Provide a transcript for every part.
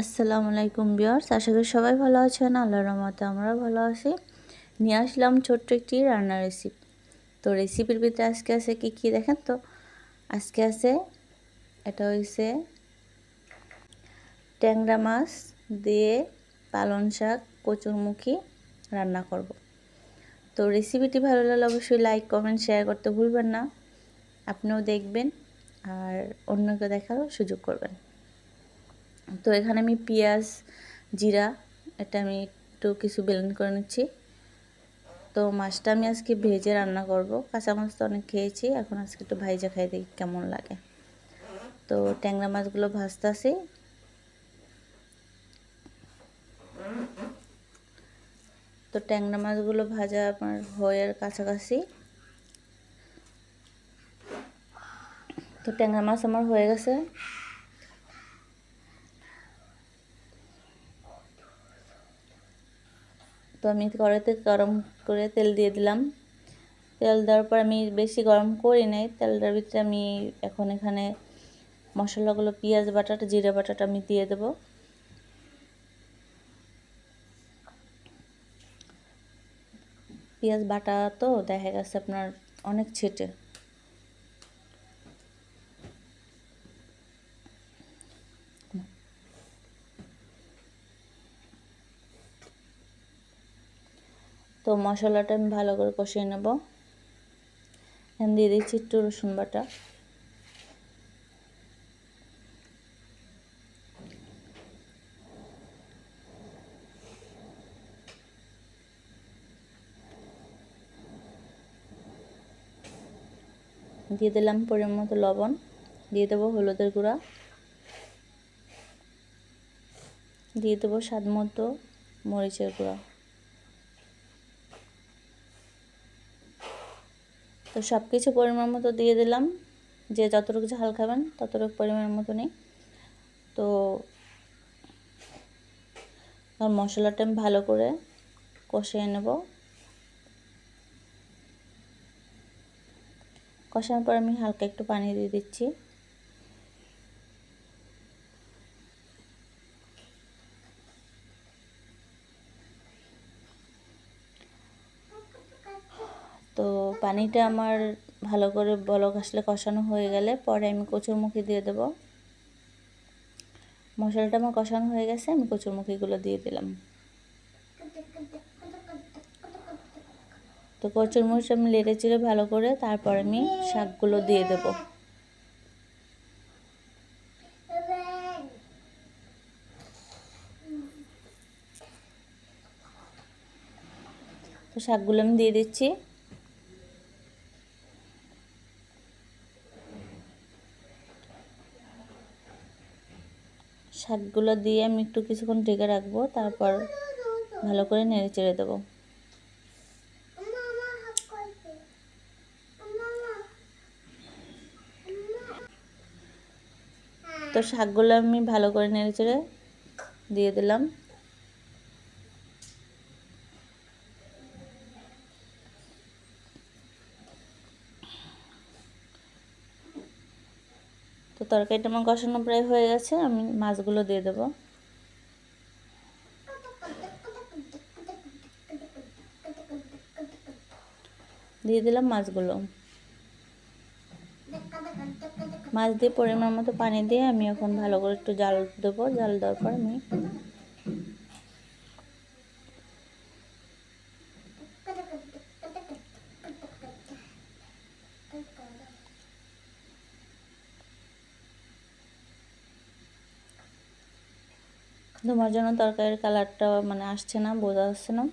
আসসালামু আলাইকুম বিয়ার্স আশা করি সবাই ভালো আছেন, আল্লাহর রহমতে আমরাও ভালো আছি। নিয়ে আসলাম ছোট্ট একটি রান্নার রেসিপি তো রেসিপির ভিতরে আজকে আছে কি কি দেখেন তো? আজকে আছে, এটা হইছে ট্যাংরা মাছ দিয়ে পালন শাক কচুরমুখী রান্না করব। তো রেসিপিটি ভালো লাগলে অবশ্যই লাইক কমেন্ট শেয়ার করতে ভুলবেন না। আপনিও দেখবেন আর অন্যকে দেখারও সুযোগ করবেন। তো এখানে আমি পেঁয়াজ, জিরা, এটা আমি একটু কিছু বেলেন করে নিচ্ছি। তো মাছটা আমি আজকে ভেজে রান্না করব। কাঁচা মাছ তো অনেক খেয়েছি, এখন আজকে একটু ভাইজা খাই, দেখি কেমন লাগে। তো ট্যাংরা মাছগুলো ভাজতেছি। তো ট্যাংরা মাছগুলো ভাজা আপনার হয়ে কাছাকাছি। তো ট্যাংরা মাছ আমার হয়ে গেছে। আমি কড়াইতে গরম করে তেল দিয়ে দিলাম। তেল দেওয়ার পর আমি বেশি গরম করি নাই। তেলটার ভিতরে আমি এখন এখানে মশলাগুলো, পেঁয়াজ বাটাটা, জিরা বাটাটা আমি দিয়ে দেব। পেঁয়াজ বাটা তো দেখা গেছে আপনার অনেক ছেটে। তো মশলাটা আমি ভালো করে কষিয়ে নেব। এখানে দিয়ে দিচ্ছি একটু রসুন বাটা। দিয়ে দিলাম পরিমাণ মতো লবণ। দিয়ে দেবো হলুদের গুঁড়া। দিয়ে দেবো স্বাদ মতো মরিচের গুঁড়া। তো সব কিছু পরিমাণ মতো দিয়ে দিলাম। যে যতটুকু ঝাল খাবেন ততটুকু পরিমাণ মতো নেই তো আর মশলাটা আমি ভালো করে কষিয়ে নেব। কষানোর পর আমি হালকা একটু পানি দিয়ে দিচ্ছি। তো পানিটা আমার ভালো করে বলক আসলে কষানো হয়ে গেলে পরে আমি কচুরমুখী দিয়ে দেব। মশলাটা আমার কষানো হয়ে গেছে, আমি কচুরমুখীগুলো দিয়ে দিলাম। তো কচুরমুখী আমি লেড়ে চেড়ে ভালো করে তারপর আমি শাকগুলো দিয়ে দেব। তো শাকগুলো আমি দিয়ে দিচ্ছি। শাকগুলো দিয়ে আমি একটু কিছুক্ষণ ঢেকে রাখব, তারপর ভালো করে নেড়ে চেড়ে দেবো। তো শাকগুলো আমি ভালো করে নেড়ে চেড়ে দিয়ে দিলাম। তো তরকারিটা আমার কষানো প্রায় হয়ে গেছে, আমি মাছগুলো দিয়ে দেবো। দিয়ে দিলাম মাছগুলো। মাছ দিয়ে পরিমাণ মতো পানি দিয়ে আমি এখন ভালো করে একটু জাল দেবো, জাল দেওয়ার পর আমি তোমার জন্য তরকারির কালারটা মানে আসছে না, বোঝা যাচ্ছে না।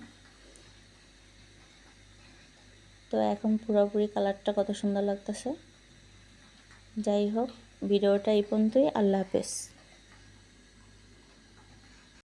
তো এখন পুরোপুরি কালারটা কত সুন্দর লাগতেছে। যাই হোক, ভিডিওটা এই পর্যন্তই। আল্লাহ হাফেজ।